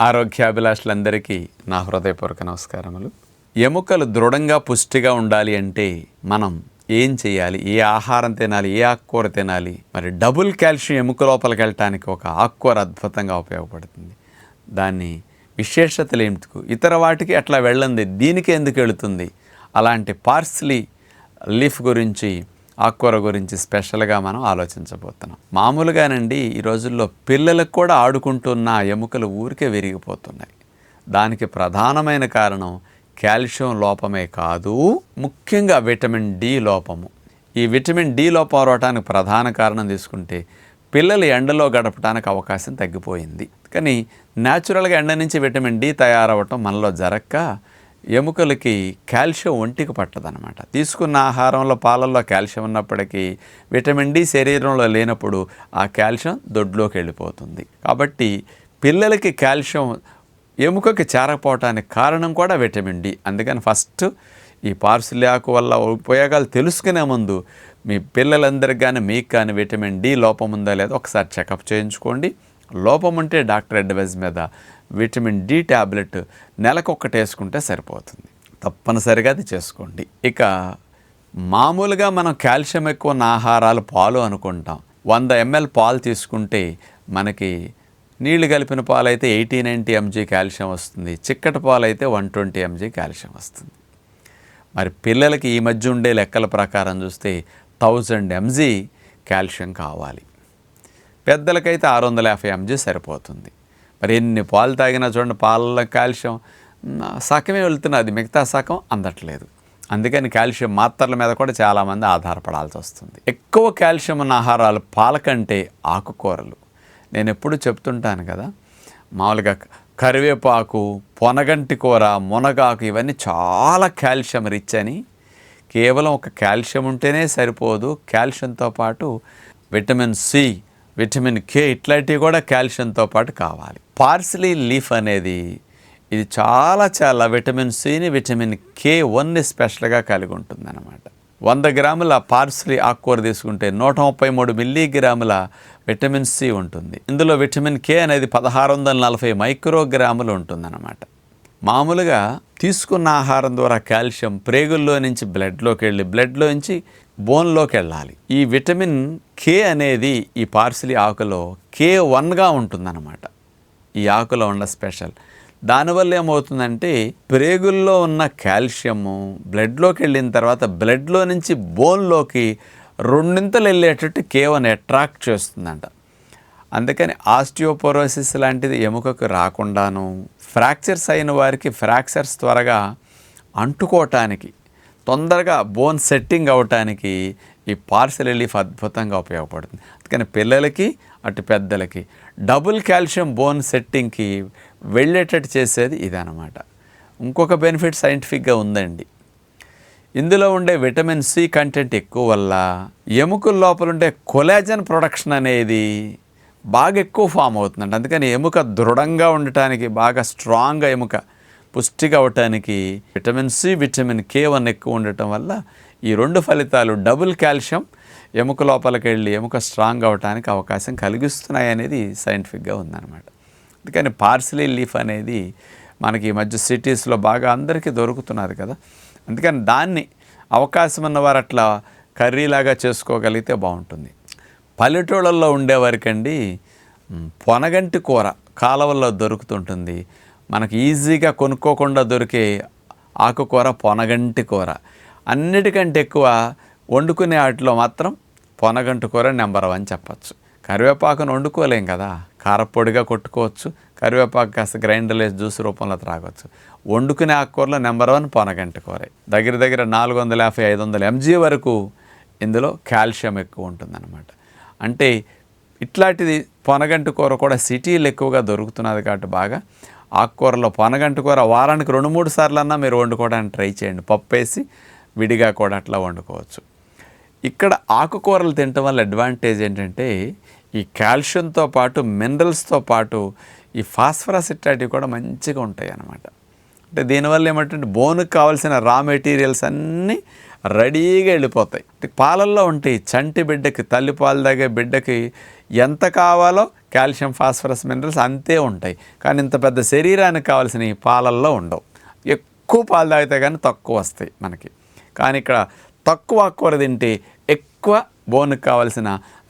ఆరోగ్యాభిలాషులందరికీ నా హృదయపూర్వక నమస్కారములు. ఎముకలు దృఢంగా పుష్టిగా ఉండాలి అంటే మనం ఏం చేయాలి? ఏ ఆహారం తినాలి? ఏ ఆకుకూర తినాలి? మరి డబుల్ కాల్షియం ఎముక లోపలికి వెళ్ళటానికి ఒక ఆకుకూర అద్భుతంగా ఉపయోగపడుతుంది. దాన్ని విశేషతలు ఏమిటికు? ఇతర వాటికి అట్లా వెళ్ళంది. దీనికి ఎందుకు వెళుతుంది? అలాంటి పార్స్లీ లీఫ్ గురించి ఆకుకూర గురించి స్పెషల్గా మనం ఆలోచించబోతున్నాం. మామూలుగానండి ఈ రోజుల్లో పిల్లలకు కూడా ఆడుకుంటున్న ఎముకలు ఊరికే విరిగిపోతున్నాయి. దానికి ప్రధానమైన కారణం కాల్షియం లోపమే కాదు ముఖ్యంగా విటమిన్ డి లోపము. ఈ విటమిన్ డి లోపం రావడానికి ప్రధాన కారణం తీసుకుంటే పిల్లలు ఎండలో గడపడానికి అవకాశం తగ్గిపోయింది. కానీ న్యాచురల్గా ఎండ నుంచి విటమిన్ డి తయారవటం మనలో జరక్క ఎముకలకి కాల్షియం ఒంటికి పట్టదనమాట తీసుకున్న ఆహారంలో పాలల్లో కాల్షియం ఉన్నప్పటికీ విటమిన్ డి శరీరంలో లేనప్పుడు ఆ కాల్షియం దొడ్లోకి వెళ్ళిపోతుంది. కాబట్టి పిల్లలకి కాల్షియం ఎముకకి చేరకపోవటానికి కారణం కూడా విటమిన్ డి. అందుకని ఫస్ట్ ఈ పార్సిల్ ఆకు వల్ల ఉపయోగాలు తెలుసుకునే ముందు మీ పిల్లలందరికీ కానీ మీకు కానీ విటమిన్ డి లోపం ఉందా లేదో ఒకసారి చెకప్ చేయించుకోండి. లోపం ఉంటే డాక్టర్ అడ్వైజ్ మీద విటమిన్ డి ట్యాబ్లెట్ నెలకొక్కటి వేసుకుంటే సరిపోతుంది. తప్పనిసరిగా అది చేసుకోండి. ఇక మామూలుగా మనం కాల్షియం ఎక్కువ ఉన్న ఆహారాలు పాలు అనుకుంటాం. వంద ఎంఎల్ పాలు తీసుకుంటే మనకి నీళ్ళు కలిపిన పాలు అయితే ఎయిటీ నైంటీ ఎంజీ కాల్షియం వస్తుంది. చిక్కటి పాలు అయితే వన్ ట్వంటీ ఎంజీ కాల్షియం వస్తుంది. మరి పిల్లలకి ఈ మధ్య ఉండే లెక్కల ప్రకారం చూస్తే థౌజండ్ ఎంజీ కాల్షియం కావాలి. పెద్దలకైతే ఆరు వందల యాభై ఎంజీ సరిపోతుంది. మరి ఎన్ని పాలు తాగినా చూడండి పాలలో కాల్షియం. సగమే వెళ్తున్నది మిగతా సగం అందట్లేదు. అందుకని కాల్షియం మాత్రల మీద కూడా చాలామంది ఆధారపడాల్సి వస్తుంది. ఎక్కువ కాల్షియం ఉన్న ఆహారాలు పాల కంటే ఆకుకూరలు. నేను ఎప్పుడు చెప్తుంటాను కదా మామూలుగా కరివేపాకు పొనగంటి కూర మునగాకు ఇవన్నీ చాలా కాల్షియం రిచ్ అని. కేవలం ఒక కాల్షియం ఉంటేనే సరిపోదు. కాల్షియంతో పాటు విటమిన్ సి విటమిన్ కే ఇట్లాంటివి కూడా కాల్షియంతో పాటు కావాలి. పార్సిలీ లీఫ్ అనేది ఇది చాలా చాలా విటమిన్ సిని విటమిన్ కే వన్ని స్పెషల్గా కలిగి ఉంటుందన్నమాట. వంద గ్రాముల పార్సిలీ ఆకుకూర తీసుకుంటే నూట ముప్పై మూడు మిల్లీగ్రాముల విటమిన్ సి ఉంటుంది. ఇందులో విటమిన్ కే అనేది పదహారు వందల నలభై మైక్రోగ్రాములు ఉంటుందన్నమాట. మామూలుగా తీసుకున్న ఆహారం ద్వారా కాల్షియం ప్రేగుల్లో నుంచి బ్లడ్లోకి వెళ్ళి బ్లడ్లో నుంచి బోన్లోకి వెళ్ళాలి. ఈ విటమిన్ కే అనేది ఈ పార్సిలి ఆకులో కే వన్గా ఉంటుందన్నమాట. ఈ ఆకులో ఉన్న స్పెషల్. దానివల్ల ఏమవుతుందంటే ప్రేగుల్లో ఉన్న కాల్షియము బ్లడ్లోకి వెళ్ళిన తర్వాత బ్లడ్లో నుంచి బోన్లోకి రెండింతలు వెళ్ళేటట్టు కేవన్ అట్రాక్ట్ చేస్తుందంట. అందుకని ఆస్టియోపోరోసిస్ లాంటిది ఎముకకు రాకుండాను ఫ్రాక్చర్స్ అయిన వారికి ఫ్రాక్చర్స్ త్వరగా అంటుకోవటానికి తొందరగా బోన్ సెట్టింగ్ అవటానికి ఈ పార్సల్ రిలీఫ్ అద్భుతంగా ఉపయోగపడుతుంది. అందుకని పిల్లలకి అటు పెద్దలకి డబుల్ కాల్షియం బోన్ సెట్టింగ్కి వెళ్ళేటట్టు చేసేది ఇదనమాట ఇంకొక బెనిఫిట్ సైంటిఫిక్గా ఉందండి. ఇందులో ఉండే విటమిన్ సి కంటెంట్ ఎక్కువ వల్ల ఎముకల లోపల ఉండే కొలాజన్ ప్రొడక్షన్ అనేది బాగా ఎక్కువ ఫామ్ అవుతుందండి అందుకని ఎముక దృఢంగా ఉండటానికి బాగా స్ట్రాంగ్గా ఎముక పుష్టిగా అవటానికి vitamin C vitamin K one ఎక్కువ ఉండటం వల్ల ఈ రెండు ఫలితాలు డబుల్ కాల్షియం ఎముక లోపలికి వెళ్ళి ఎముక స్ట్రాంగ్ అవటానికి అవకాశం కలిగిస్తున్నాయి అనేది సైంటిఫిక్గా ఉందన్నమాట. అందుకని పార్సిలీ లీఫ్ అనేది మనకి ఈ మధ్య సిటీస్లో బాగా అందరికీ దొరుకుతున్నది కదా. అందుకని దాన్ని అవకాశం ఉన్నవారు అట్లా కర్రీలాగా చేసుకోగలిగితే బాగుంటుంది. పల్లెటూళ్ళల్లో ఉండేవారికండి పొనగంటి కూర కాలవల్లో దొరుకుతుంటుంది. మనకి ఈజీగా కొనుక్కోకుండా దొరికే ఆకుకూర పొనగంటి కూర. అన్నిటికంటే ఎక్కువ వండుకునే వాటిలో మాత్రం పొనగంటి కూర నెంబర్ వన్ చెప్పచ్చు. కరివేపాకును వండుకోలేం కదా కారపొడిగా కొట్టుకోవచ్చు కరివేపాకు కాస్త గ్రైండర్లో జ్యూస్ రూపంలో త్రాగొచ్చు. వండుకునే ఆకుకూరలో నెంబర్ వన్ పొనగంటి కూర. దగ్గర దగ్గర నాలుగు వందల యాభై ఐదు వందల ఎంజీ వరకు ఇందులో కాల్షియం ఎక్కువ ఉంటుందన్నమాట. అంటే ఇట్లాంటిది పొనగంటి కూర కూడా సిటీలు ఎక్కువగా దొరుకుతున్నది కాబట్టి బాగా. ఆకుకూరలో పొనగంటి కూర వారానికి రెండు మూడు సార్లు అన్నా మీరు వండుకోవడానికి ట్రై చేయండి. పప్పు వేసి విడిగా కూడా అట్లా వండుకోవచ్చు. ఇక్కడ ఆకుకూరలు తినటం వల్ల అడ్వాంటేజ్ ఏంటంటే ఈ కాల్షియంతో పాటు మినరల్స్తో పాటు ఈ ఫాస్ఫరస్ ఇట్లాంటివి కూడా మంచిగా ఉంటాయి అన్నమాట అంటే దీనివల్ల ఏమంటే బోన్కి కావాల్సిన రా మెటీరియల్స్ అన్నీ రెడీగా వెళ్ళిపోతాయి. పాలల్లో ఉంటాయి చంటి బిడ్డకి తల్లి పాలు తాగే బిడ్డకి ఎంత కావాలో కాల్షియం ఫాస్ఫరస్ మినరల్స్ అంతే ఉంటాయి. కానీ ఇంత పెద్ద శరీరానికి కావాల్సిన పాలల్లో ఉండవు. ఎక్కువ పాలు తాగితే కానీ తక్కువ వస్తాయి మనకి. కానీ ఇక్కడ తక్కువ ఆకుకూర తింటే ఎక్కువ బోన్కి కావాల్సిన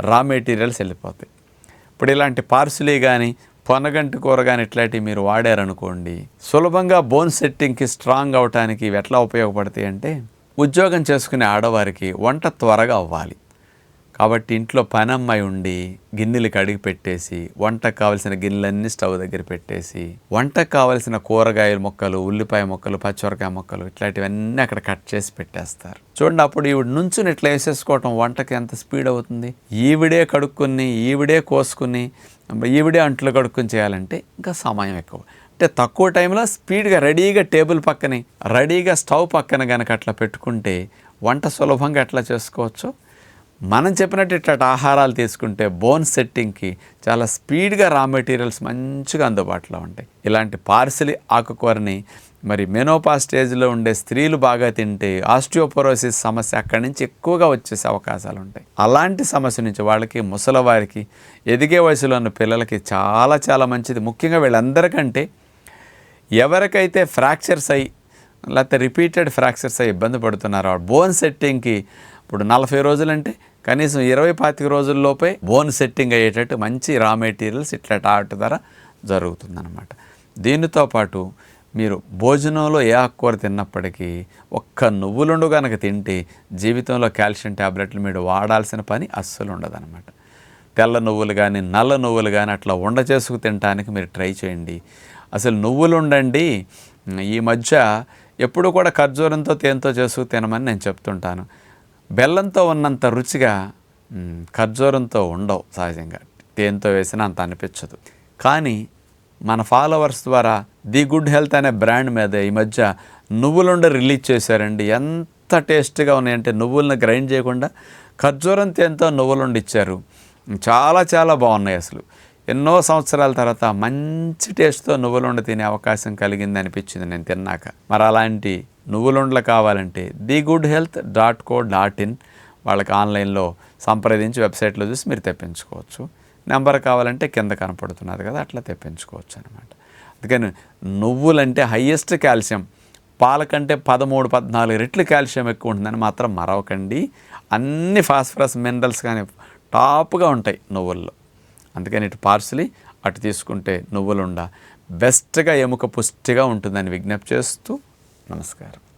రా మెటీరియల్స్ వెళ్ళిపోతాయి. ఇప్పుడు ఇలాంటి పార్సులే కానీ పొనగంటి కూర కానీ ఇట్లాంటివి మీరు వాడారనుకోండి సులభంగా బోన్ సెట్టింగ్కి స్ట్రాంగ్ అవటానికి ఇవి ఎట్లా ఉపయోగపడతాయి అంటే ఉద్యోగం చేసుకునే ఆడవారికి వంట త్వరగా అవ్వాలి. కాబట్టి ఇంట్లో పనమ్మాయి ఉండి గిన్నెలు కడిగి పెట్టేసి వంటకు కావలసిన గిన్నెలన్నీ స్టవ్ దగ్గర పెట్టేసి వంటకు కావలసిన కూరగాయల మొక్కలు ఉల్లిపాయ మొక్కలు పచ్చిమిరకాయ మొక్కలు ఇట్లాంటివన్నీ అక్కడ కట్ చేసి పెట్టేస్తారు. చూడండి అప్పుడు ఈవిడ నుంచుని ఇట్లా వేసేసుకోవటం వంటకి ఎంత స్పీడ్ అవుతుంది? ఈవిడే కడుక్కుని ఈవిడే కోసుకుని ఈవిడే అంట్లు కడుక్కుని చేయాలంటే ఇంకా సమయం ఎక్కువ. అంటే తక్కువ టైంలో స్పీడ్గా రెడీగా టేబుల్ పక్కనే రెడీగా స్టవ్ పక్కన కనుక అట్లా పెట్టుకుంటే వంట సులభంగా ఎట్లా చేసుకోవచ్చు? మనం చెప్పినట్టు ఇట్లాంటి ఆహారాలు తీసుకుంటే బోన్ సెట్టింగ్కి చాలా స్పీడ్గా రా మెటీరియల్స్ మంచిగా అందుబాటులో ఉంటాయి. ఇలాంటి పార్సిలి ఆకుకూరని మరి మెనోపా స్టేజ్లో ఉండే స్త్రీలు బాగా తింటే ఆస్టియోపరోసిస్ సమస్య అక్కడి నుంచి ఎక్కువగా వచ్చేసే అవకాశాలు ఉంటాయి. అలాంటి సమస్య నుంచి వాళ్ళకి ముసలవారికి ఎదిగే వయసులో ఉన్న పిల్లలకి చాలా చాలా మంచిది. ముఖ్యంగా వీళ్ళందరికంటే ఎవరికైతే ఫ్రాక్చర్స్ అయ్యి లేకపోతే రిపీటెడ్ ఫ్రాక్చర్స్ అయ్యి ఇబ్బంది పడుతున్నారో బోన్ సెట్టింగ్కి ఇప్పుడు నలభై రోజులంటే కనీసం ఇరవై పాతిక రోజుల్లోపే బోన్ సెట్టింగ్ అయ్యేటట్టు మంచి రా మెటీరియల్స్ ఇట్లా ఆట ధర జరుగుతుందన్నమాట. దీనితో పాటు మీరు భోజనంలో ఏ ఆకుకూర తిన్నప్పటికీ ఒక్క నువ్వులుండు కనుక తింటే జీవితంలో కాల్షియం ట్యాబ్లెట్లు మీరు వాడాల్సిన పని అస్సలు ఉండదన్నమాట. తెల్ల నువ్వులు కానీ నల్ల నువ్వులు కానీ అట్లా ఉండ చేసుకు తినడానికి మీరు ట్రై చేయండి. అసలు నువ్వులు ఉండండి ఈ మధ్య ఎప్పుడు కూడా ఖర్జూరంతో తేనెతో చేసుకు తినమని నేను చెప్తుంటాను. బెల్లంతో ఉన్నంత రుచిగా ఖర్జూరంతో ఉండవు సహజంగా. తేనెతో వేసినా అంత అనిపించదు. కానీ మన ఫాలోవర్స్ ద్వారా ది గుడ్ హెల్త్ అనే బ్రాండ్ మీద ఈ మధ్య నువ్వులుండ రిలీజ్ చేశారండి. ఎంత టేస్ట్గా ఉన్నాయంటే నువ్వులను గ్రైండ్ చేయకుండా ఖర్జూరం తేనెతో నువ్వులుండి ఇచ్చారు. చాలా చాలా బాగున్నాయి అసలు. ఎన్నో సంవత్సరాల తర్వాత మంచి టేస్ట్తో నువ్వులుండ తినే అవకాశం కలిగింది అనిపించింది నేను తిన్నాక. మరి అలాంటి నువ్వులుండలు కావాలంటే the good health dot co dot in వాళ్ళకి ఆన్లైన్లో సంప్రదించి వెబ్సైట్లో చూసి మీరు తెప్పించుకోవచ్చు. నెంబర్ కావాలంటే కింద కనపడుతున్నది కదా అట్లా తెప్పించుకోవచ్చు అనమాట అందుకని నువ్వులంటే హయ్యెస్ట్ కాల్షియం పాల కంటే పదమూడు పద్నాలుగు రెట్లు కాల్షియం ఎక్కువ ఉంటుందని మాత్రం మరవకండి. అన్ని ఫాస్ఫరస్ మినరల్స్ కానీ టాప్గా ఉంటాయి నువ్వుల్లో. అందుకని ఇటు పార్సలీ అటు తీసుకుంటే నువ్వులుండ. బెస్ట్గా ఎముక పుష్టిగా ఉంటుందని విజ్ఞప్తి చేస్తూ నమస్కారం.